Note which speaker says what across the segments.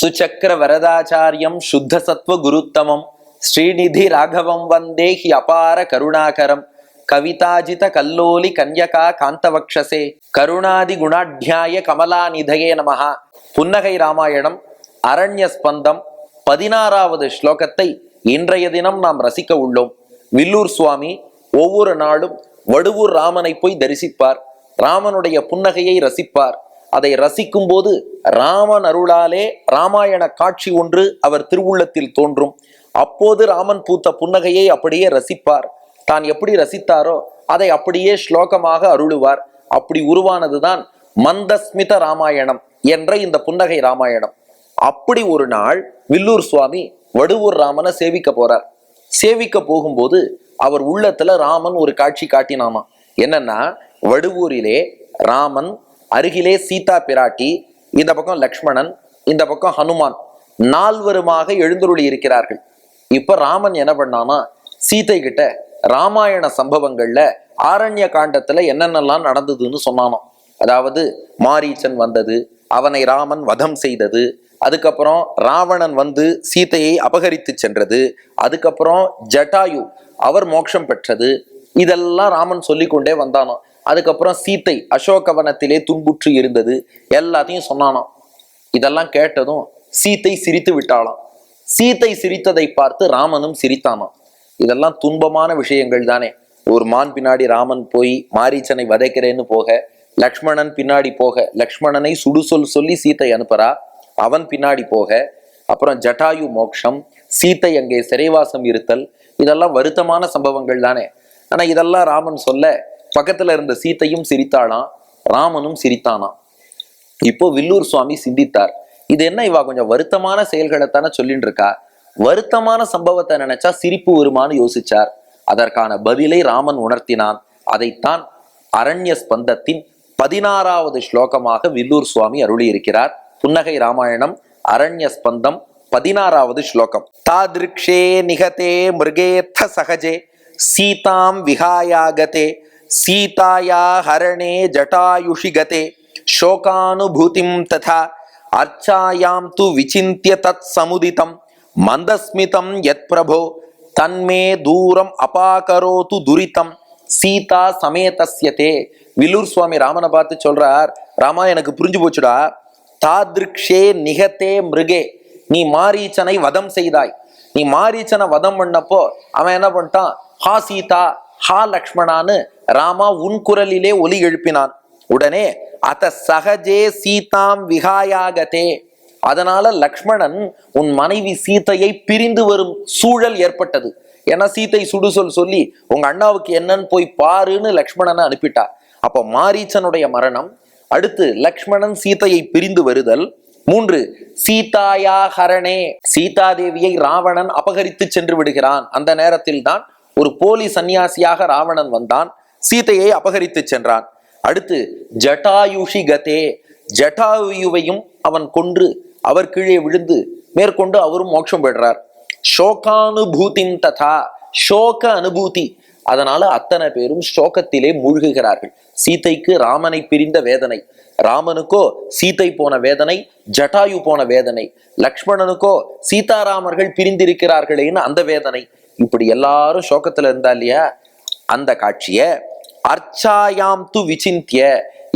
Speaker 1: சுச்சக்கர வரதாச்சாரியம் சுத்த சத்வ குருத்தமம். ஸ்ரீநிதி ராகவம் வந்தே ஹி அபார கருணாகரம். கவிதாஜித கல்லோலி கன்யகா காந்தவக்ஷசே. கருணாதி குணாட்யாய கமலாநிதயே நமஹா. புன்னகை ராமாயணம் அரண்ய ஸ்பந்தம் பதினாறாவது ஸ்லோகத்தை இன்றைய தினம் நாம் ரசிக்க உள்ளோம். வில்லூர் சுவாமி ஒவ்வொரு நாளும் வடுவூர் ராமனை போய் தரிசிப்பார். ராமனுடைய புன்னகையை ரசிப்பார். அதை ரசிக்கும் போது ராமன் அருளாலே ராமாயண காட்சி ஒன்று அவர் திருவுள்ளத்தில் தோன்றும். அப்போது ராமன் பூத்த புன்னகையை அப்படியே ரசிப்பார். தான் எப்படி ரசித்தாரோ அதை அப்படியே ஸ்லோகமாக அருளுவார். அப்படி உருவானதுதான் மந்தஸ்மித ராமாயணம் என்ற இந்த புன்னகை ராமாயணம். அப்படி ஒரு நாள் வில்லூர் சுவாமி வடுவூர் ராமனை சேவிக்க போறார். சேவிக்க போகும்போது அவர் உள்ளத்துல ராமன் ஒரு காட்சி காட்டினாமா. என்னன்னா வடுவூரிலே ராமன் அருகிலே சீதா பிராட்டி இந்த பக்கம் லக்ஷ்மணன் இந்த பக்கம் ஹனுமான் நால்வருமாக எழுந்தருளி இருக்கிறார்கள். இப்ப ராமன் என்ன பண்ணானா சீத்தை கிட்ட ராமாயண சம்பவங்கள்ல ஆரண்ய காண்டத்துல என்னென்னலாம் நடந்ததுன்னு சொன்னானோ அதாவது மாரீச்சன் வந்தது அவனை ராமன் வதம் செய்தது அதுக்கப்புறம் ராவணன் வந்து சீதையை அபகரித்து சென்றது அதுக்கப்புறம் ஜட்டாயு அவர் மோட்சம் பெற்றது இதெல்லாம் ராமன் சொல்லிக்கொண்டே வந்தானோ அதுக்கப்புறம் சீத்தை அசோகவனத்திலே துன்புற்று இருந்தது. எல்லாத்தையும் சொன்னானாம். இதெல்லாம் கேட்டதும் சீத்தை சிரித்து விட்டாளாம். சீத்தை சிரித்ததை பார்த்து ராமனும் சிரித்தானாம். இதெல்லாம் துன்பமான விஷயங்கள் தானே. ஒரு மான் பின்னாடி ராமன் போய் மாரீச்சனை வதைக்கிறேன்னு போக லக்ஷ்மணன் பின்னாடி போக லக்ஷ்மணனை சுடுசொல் சொல்லி சீத்தை அனுப்புறா அவன் பின்னாடி போக அப்புறம் ஜட்டாயு மோக்ஷம் சீத்தை அங்கே சிறைவாசம் இருத்தல் இதெல்லாம் வருத்தமான சம்பவங்கள் தானே. ஆனா இதெல்லாம் ராமன் சொல்ல பக்கத்துல இருந்த சீத்தையும் சிரித்தாளாம் ராமனும் சிரித்தானாம் இப்போ வில்லூர் சுவாமி சிந்தித்தார். இது என்ன இவா கொஞ்சம் வருத்தமான செயல்களைத்தானே சொல்லிட்டு இருக்கா வருத்தமான சம்பவத்தை நினைச்சா சிரிப்பு வருமான்னு யோசிச்சார். அதற்கான பதிலை ராமன் உணர்த்தினான். அதைத்தான் அரண்ய ஸ்பந்தத்தின் பதினாறாவது ஸ்லோகமாக வில்லூர் சுவாமி அருளி இருக்கிறார் புன்னகை ராமாயணம் அரண்ய ஸ்பந்தம் பதினாறாவது ஸ்லோகம். தாதிருக்ஷே நிகதே மிருகேத்த சகஜே சீதாம் விஹாயாகதே சீதாயா ஹரணே ஜட்டாயுஷி கதே சோகானுபூதிம் ததா அர்ச்சாயாம் து விசிந்திய தத் சமுதிதம் மந்தஸ்மிதம் யத் பிரபோ தன்மே தூரம் அபாகரோது துரிதம் சீதா சமேதஸ்யதே வில்லூர் சுவாமி ராமனை பார்த்து சொல்றார் ராமா எனக்கு புரிஞ்சு போச்சுடா. தாதிருக்ஷே நிகத்தே மிருகே. நீ மாரீச்சனை வதம் செய்தாய். நீ மாரீச்சனை வதம் பண்ணப்போ அவன் என்ன பண்ணிட்டான்? ஹா சீதா ஹா லக்ஷ்மணான்னு ராமா உன் குரலிலே ஒலி எழுப்பினான். உடனே அத சகஜே சீதாம் விகாயாகதே. அதனால லக்ஷ்மணன் உன் மனைவி சீதையை பிரிந்து வரும் சூழல் ஏற்பட்டது. ஏன்னா சீதை சுடுசொல் சொல்லி உங்க அண்ணாவுக்கு என்னன்னு போய் பாருன்னு லக்ஷ்மணனை அனுப்பிட்டா. அப்போ மாரீச்சனுடைய மரணம் அடுத்து லக்ஷ்மணன் சீதையை பிரிந்து வருதல். மூன்று சீதாயா ஹரணே சீதாதேவியை ராவணன் அபகரித்து சென்று விடுகிறான். அந்த நேரத்தில் தான் ஒரு போலி சன்னியாசியாக ராவணன் வந்தான். சீதையை அபகரித்து சென்றான். அடுத்து ஜட்டாயுஷி கதே. ஜட்டாயுவையும் அவன் கொன்று அவர் கீழே விழுந்து மேற்கொண்டு அவரும் மோட்சம் பெற்றார் ஷோகானுபூதின் ததா. ஷோக அனுபூதி. அதனால அத்தனை பேரும் சோகத்திலே மூழ்குகிறார்கள். சீதைக்கு ராமனை பிரிந்த வேதனை. ராமனுக்கோ சீதை போன வேதனை ஜட்டாயு போன வேதனை. லக்ஷ்மணனுக்கோ சீதாராமர்கள் பிரிந்திருக்கிறார்களேன்னு அந்த வேதனை. இப்படி எல்லாரும் சோகத்துல இருந்தா இல்லையா? அந்த காட்சிய அர்ச்சாயாம் து விசிந்திய.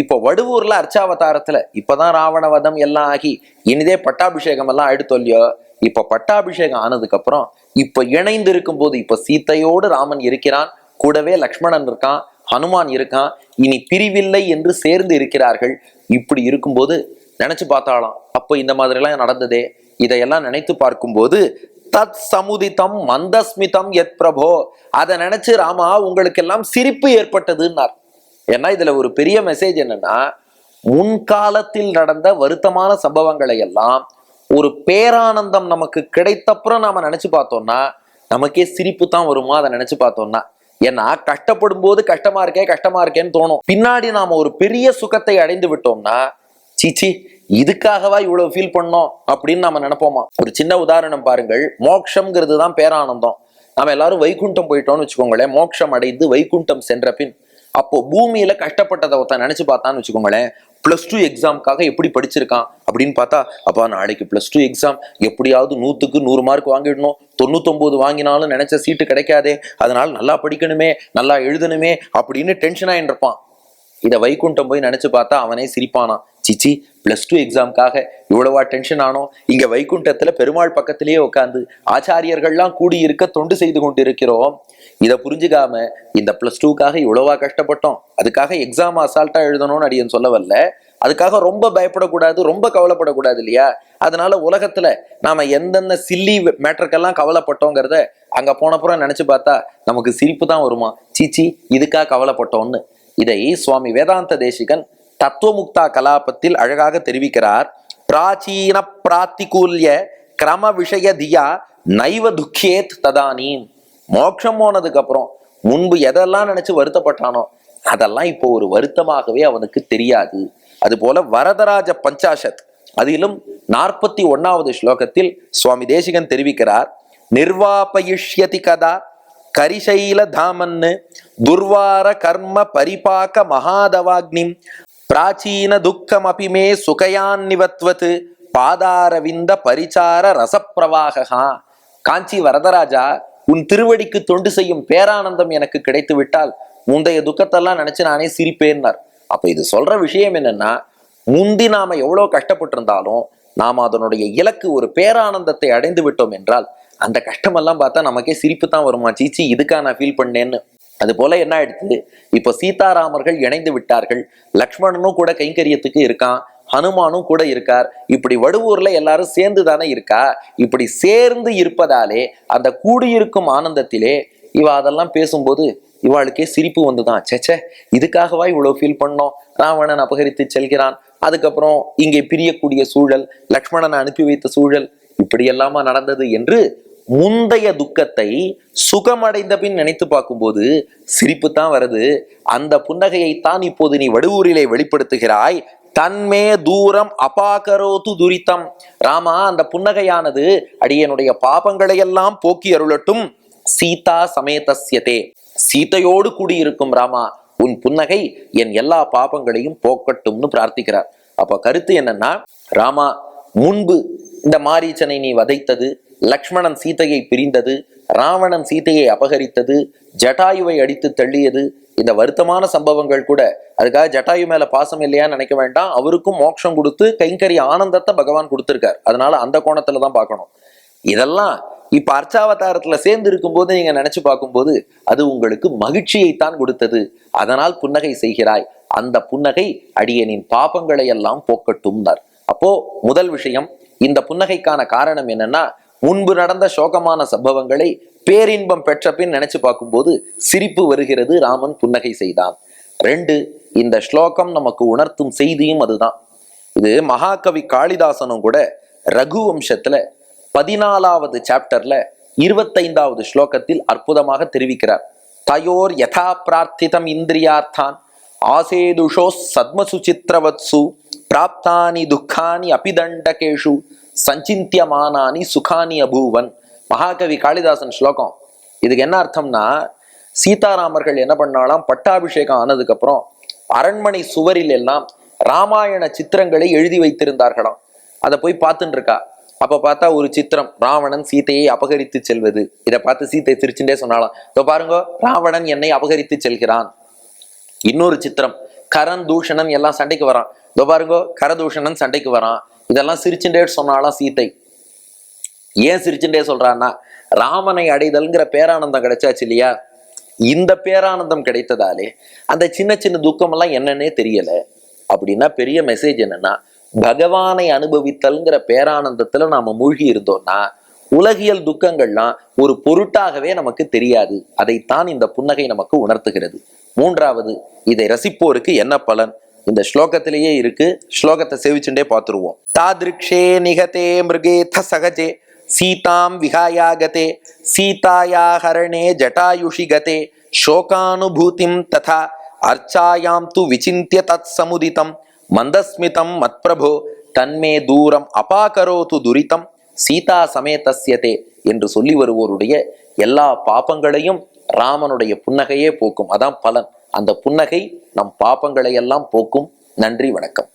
Speaker 1: இப்போ வடுவூர்ல அர்ச்சாவதாரத்துல இப்பதான் ராவணவதம் எல்லாம் ஆகி இனிதே பட்டாபிஷேகம் எல்லாம் ஆயிடுத்தோ இல்லையோ? இப்ப பட்டாபிஷேகம் ஆனதுக்கு அப்புறம் இப்ப இணைந்து இருக்கும் போது இப்ப சீத்தையோடு ராமன் இருக்கிறான் கூடவே லக்ஷ்மணன் இருக்கான் ஹனுமான் இருக்கான் இனி பிரிவில்லை என்று சேர்ந்து இருக்கிறார்கள். இப்படி இருக்கும்போது நினைச்சு பார்த்தாலாம் அப்போ இந்த மாதிரி எல்லாம் நடந்ததே. இதையெல்லாம் நினைத்து பார்க்கும்போது தத் சமுதிதம் மந்தஸ்மிதம் எத் பிரபோ. அதை நினைச்சு ராமா உங்களுக்கெல்லாம் சிரிப்பு ஏற்பட்டதுன்னார். ஏன்னா இதுல ஒரு பெரிய மெசேஜ் என்னன்னா முன்காலத்தில் நடந்த வருத்தமான சம்பவங்களை எல்லாம் ஒரு பேரானந்தம் நமக்கு கிடைத்தப்புறம் நாம நினைச்சு பார்த்தோம்னா நமக்கே சிரிப்பு தான் வருமா? அதை நினைச்சு பார்த்தோம்னா. ஏன்னா கஷ்டப்படும் போது கஷ்டமா இருக்கே கஷ்டமா இருக்கேன்னு தோணும். பின்னாடி நாம ஒரு பெரிய சுகத்தை அடைந்து விட்டோம்னா சீச்சி இதுக்காகவா இவ்வளவு ஃபீல் பண்ணோம் அப்படின்னு நாம நினைப்போமா? ஒரு சின்ன உதாரணம் பாருங்கள். மோட்சம்ங்கிறது தான் பேரானந்தம். நாம எல்லாரும் வைகுண்டம் போயிட்டோம்னு வச்சுக்கோங்களேன். மோட்சம் அடைந்து வைகுண்டம் சென்ற பின் அப்போ பூமியில கஷ்டப்பட்டதை ஒருத்தன் நினைச்சு பார்த்தான்னு வச்சுக்கோங்களேன். பிளஸ் டூ எக்ஸாம்க்காக எப்படி படிச்சிருக்கான் அப்படின்னு பார்த்தா அப்பா நாளைக்கு பிளஸ் டூ எக்ஸாம் எப்படியாவது நூத்துக்கு நூறு மார்க் வாங்கிடணும். தொண்ணூத்தொன்பது வாங்கினாலும் நினைச்ச சீட்டு கிடைக்காதே. அதனால நல்லா படிக்கணுமே நல்லா எழுதணுமே அப்படின்னு டென்ஷன் ஆயின்னு இருப்பான். இதை வைகுண்டம் போய் நினைச்சு பார்த்தா அவனே சிரிப்பானான் சிச்சி பிளஸ் டூ எக்ஸாம்க்காக இவ்வளவா டென்ஷன் ஆனோம் இங்க வைகுண்டத்துல பெருமாள் பக்கத்திலேயே உட்காந்து ஆச்சாரியர்கள்லாம் கூடி இருக்க தொண்டு செய்து கொண்டு இருக்கிறோம் இதை புரிஞ்சுக்காம இந்த பிளஸ் டூக்காக இவ்வளவா கஷ்டப்பட்டோம். அதுக்காக எக்ஸாம் அசால்ட்டா எழுதணும்னு அடியன் சொல்ல வரல அதுக்காக ரொம்ப பயப்படக்கூடாது ரொம்ப கவலைப்படக்கூடாது இல்லையா? அதனால உலகத்துல நாம எந்தெந்த சில்லி மேட்டருக்கெல்லாம் கவலைப்பட்டோங்கிறத அங்க போனப்புறம் நினைச்சு பார்த்தா நமக்கு சிரிப்பு தான் வருமா சீச்சி இதுக்காக கவலைப்பட்டோம்னு. இதை சுவாமி வேதாந்த தேசிகன் தத்துவமுக்தா கலாபத்தில் அழகாக தெரிவிக்கிறார். பிராச்சீன பிராத்திகூல்ய கிரம விஷய தியா நைவ துக்கேத் ததானீம். மோட்சம் போனதுக்கு அப்புறம் முன்பு எதெல்லாம் நினைச்சு வருத்தப்பட்டானோ அதெல்லாம் இப்போ ஒரு வருத்தமாகவே அவனுக்கு தெரியாது. அதுபோல வரதராஜ பஞ்சாஷத் அதிலும் நாற்பத்தி ஒன்னாவது ஸ்லோகத்தில் சுவாமி தேசிகன் தெரிவிக்கிறார். நிர்வாபயிஷ்யதி கதா கரிசைல தாமன்னு துர்வார கர்ம பரிபாக மகாதவாக்னிம் பிராச்சீன துக்கம் அபிமே சுகயான்னிவத்வத் பாதாரவிந்த பரிச்சார ரசப்பிரவாகா காஞ்சி வரதராஜா உன் திருவடிக்கு தொண்டு செய்யும் பேரானந்தம் எனக்கு கிடைத்து விட்டால் முந்தைய துக்கத்தெல்லாம் நினைச்சு நானே சிரிப்பேன்னார். அப்ப இது சொல்ற விஷயம் என்னன்னா முந்தி நாம எவ்வளவு கஷ்டப்பட்டிருந்தாலும் நாம் அதனுடைய இலக்கு ஒரு பேரானந்தத்தை அடைந்து விட்டோம் என்றால் அந்த கஷ்டமெல்லாம் பார்த்தா நமக்கே சிரிப்பு தான் வருமா? சீச்சி இதுக்கா நான் ஃபீல் பண்ணேன்னு. அது போல என்ன ஆயிடுச்சு? இப்போ சீதாராமர்கள் இணைந்து விட்டார்கள். லக்ஷ்மணனும் கூட கைங்கரியத்துக்கு இருக்கான். ஹனுமானும் கூட இருக்கார். இப்படி வடுவூர்ல எல்லாரும் சேர்ந்து தானே இருக்கா? இப்படி சேர்ந்து இருப்பதாலே அந்த கூடியிருக்கும் ஆனந்தத்திலே இவ அதெல்லாம் பேசும்போது இவாளுக்கே சிரிப்பு வந்துதான். சேச்சே இதுக்காகவா இவ்வளவு ஃபீல் பண்ணோம்? ராவணன் அபகரித்து செல்கிறான். அதுக்கப்புறம் இங்கே பிரியக்கூடிய சூழல் லக்ஷ்மணனை அனுப்பி வைத்த சூழல் இப்படி நடந்தது என்று முந்தைய துக்கத்தை சுகமடைந்த பின் நினைத்து பார்க்கும்போது சிரிப்பு தான் வருது. அந்த புன்னகையைத்தான் இப்போது நீ வடுவூரிலே வெளிப்படுத்துகிறாய். தன்மே தூரம் அபாகரோது துரித்தம். ராமா அந்த புன்னகையானது அடியனுடைய பாபங்களை எல்லாம் போக்கி அருளட்டும். சீதா சமேதஸ்யதே. சீதையோடு கூடியிருக்கும் ராமா உன் புன்னகை என் எல்லா பாபங்களையும் போக்கட்டும்னு பிரார்த்திக்கிறார். அப்ப கருத்து என்னன்னா ராமா முன்பு இந்த மாரீச்சனை நீ வதைத்தது லக்ஷ்மணன் சீதையை பிரிந்தது ராவணன் சீதையை அபகரித்தது ஜட்டாயுவை அடித்து தள்ளியது இந்த வருத்தமான சம்பவங்கள் கூட. அதுக்காக ஜட்டாயு மேல பாசம் இல்லையான்னு நினைக்க வேண்டாம். அவருக்கும் மோட்சம் கொடுத்து கைங்கறி ஆனந்தத்தை பகவான் கொடுத்திருக்கார். அதனால அந்த கோணத்துல தான் பார்க்கணும். இதெல்லாம் இப்ப அர்ச்சாவதாரத்துல சேர்ந்து இருக்கும்போது நீங்க நினைச்சு பார்க்கும்போது அது உங்களுக்கு மகிழ்ச்சியைத்தான் கொடுத்தது. அதனால் புன்னகை செய்கிறாய். அந்த புன்னகை அடியனின் பாபங்களை எல்லாம் போக்கட்டும்னார் அப்போ முதல் விஷயம் இந்த புன்னகைக்கான காரணம் என்னன்னா முன்பு நடந்த சோகமான சம்பவங்களை பேரின்பம் பெற்ற பின் நினைச்சு பார்க்கும்போது சிரிப்பு வருகிறது ராமன் புன்னகை செய்தான். ரெண்டு இந்த ஸ்லோகம் நமக்கு உணர்த்தும் செய்தியும் அதுதான். இது மகாகவி காளிதாசனும் கூட ரகு வம்சத்துல பதினாலாவது சாப்டர்ல இருபத்தைந்தாவது ஸ்லோகத்தில் அற்புதமாக தெரிவிக்கிறார். தயோர் யதா பிரார்த்திதம் இந்திரியார்த்தான் ஆசேதுஷோ சத்மசுசித்ரவத்சு பிராப்தானி துக்கானி அபிதண்டகேஷு சஞ்சிந்தியமானானி சுகானி அபூவன் மகாகவி காளிதாசன் ஸ்லோகம் இதுக்கு என்ன அர்த்தம்னா சீதாராமர்கள் என்ன பண்ணாலாம் பட்டாபிஷேகம் ஆனதுக்கப்புறம் அரண்மனை சுவரில் எல்லாம் ராமாயண சித்திரங்களை எழுதி வைத்திருந்தார்களாம் அதை போய் பார்த்துட்டு இருக்கா அப்ப பார்த்தா ஒரு சித்திரம் ராவணன் சீதையை அபகரித்து செல்வது இதை பார்த்து சீத்தை சிரிச்சுட்டே சொன்னாலாம் இதோ பாருங்க ராவணன் என்னை அபகரித்து செல்கிறான் இன்னொரு சித்திரம் கரண் தூஷணன் எல்லாம் சண்டைக்கு வரான் இதோ பாருங்கோ கரதூஷணன் சண்டைக்கு வரான். இதெல்லாம் சிரிச்சுட்டே சொன்னாலாம் சீதை ஏன் சிரிச்சுட்டே சொல்றான்னா ராமனை அடைதல்ங்கிற பேரானந்தம் கிடைச்சாச்சு இல்லையா? இந்த பேரானந்தம் கிடைத்ததாலே அந்த சின்ன சின்ன துக்கம் எல்லாம் என்னன்னே தெரியல. அப்படின்னா பெரிய மெசேஜ் என்னன்னா பகவானை அனுபவித்தல்ங்கிற பேரானந்தத்துல நாம மூழ்கி இருந்தோம்னா உலகியல் துக்கங்கள்லாம் ஒரு பொருட்டாகவே நமக்கு தெரியாது. அதைத்தான் இந்த புன்னகை நமக்கு உணர்த்துகிறது. மூன்றாவது இதை ரசிப்போருக்கு என்ன பலன்? இந்த ஸ்லோகத்திலேயே இருக்கு. ஸ்லோகத்தை சேவிச்சுட்டே பார்த்துருவோம். தாதிருக்ஷே நிகதே மிருகேத சகஜே சீதாம் விகாயாகதே சீதாயா ஹரணே ஜட்டாயுஷி கதே சோகானுபூதிம் ததா அர்ச்சாயாம் து விசிந்திய தத் சமுதிதம் மந்தஸ்மிதம் மத்பிரபோ தன்மே தூரம் அபாகரோது துரிதம் சீதா சமேதஸ்யதே என்று சொல்லி வருவோருடைய எல்லா பாபங்களையும் ராமனுடைய புன்னகையே போக்கும். அதான் பலன். அந்த புன்னகை நம் பாப்பங்களை எல்லாம் போக்கும். நன்றி வணக்கம்.